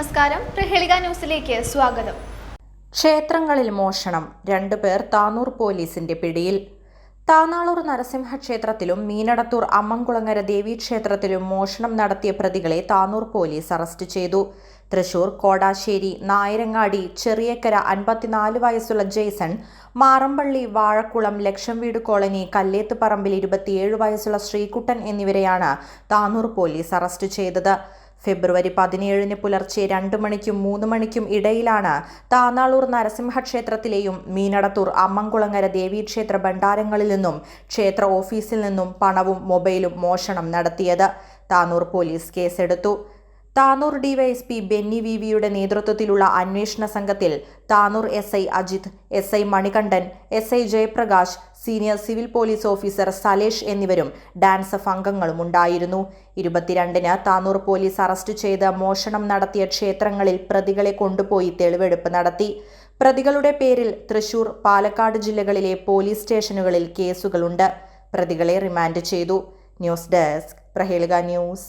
നമസ്കാരം. പ്രഹേളിക ന്യൂസിലേക്ക് സ്വാഗതം. ക്ഷേത്രങ്ങളിൽ മോഷണം. രണ്ടുപേർ താനൂർ പോലീസിന്റെ പിടിയിൽ. താനാളൂർ നരസിംഹ ക്ഷേത്രത്തിലും മീനടത്തൂർ അമ്മംകുളങ്ങര ദേവീക്ഷേത്രത്തിലും മോഷണം നടത്തിയ പ്രതികളെ താനൂർ പോലീസ് അറസ്റ്റ് ചെയ്തു. തൃശൂർ കോടാശ്ശേരി നായരങ്ങാടി ചെറിയക്കര അൻപത്തിനാല് വയസ്സുള്ള ജെയ്സൺ മാറമ്പള്ളി വാഴക്കുളം ലക്ഷം വീട് കോളനി കല്ലേത്ത് പറമ്പിൽ ഇരുപത്തിയേഴ് വയസ്സുള്ള ശ്രീകുട്ടൻ എന്നിവരെയാണ് താനൂർ പോലീസ് അറസ്റ്റ് ചെയ്തത്. ഫെബ്രുവരി പതിനേഴിന് പുലർച്ചെ രണ്ട് മണിക്കും മൂന്ന് മണിക്കും ഇടയിലാണ് താനാളൂർ നരസിംഹക്ഷേത്രത്തിലെയും മീനടത്തൂർ അമ്മംകുളങ്ങര ദേവീക്ഷേത്ര ഭണ്ഡാരങ്ങളിൽ നിന്നും ക്ഷേത്ര ഓഫീസിൽ നിന്നും പണവും മൊബൈലും മോഷണം നടത്തിയത്. താനൂർ പോലീസ് കേസെടുത്തു. താനൂർ ഡിവൈഎസ്പി ബെന്നി വി വിയുടെ നേതൃത്വത്തിലുള്ള അന്വേഷണ സംഘത്തിൽ Tanur S I Ajith S I Manikandan S I Jayaprakash senior civil police officer Salesh എന്നിവരും ഡാൻസ് അംഗങ്ങളും ഉണ്ടായിരുന്നു. ഇരുപത്തിരണ്ടിന് താനൂർ പോലീസ് അറസ്റ്റ് ചെയ്ത് മോഷണം നടത്തിയ ക്ഷേത്രങ്ങളിൽ പ്രതികളെ കൊണ്ടുപോയി തെളിവെടുപ്പ് നടത്തി. പ്രതികളുടെ പേരിൽ തൃശൂർ പാലക്കാട് ജില്ലകളിലെ പോലീസ് സ്റ്റേഷനുകളിൽ കേസുകളുണ്ട്. പ്രതികളെ റിമാൻഡ് ചെയ്തു. News desk Prahelika news.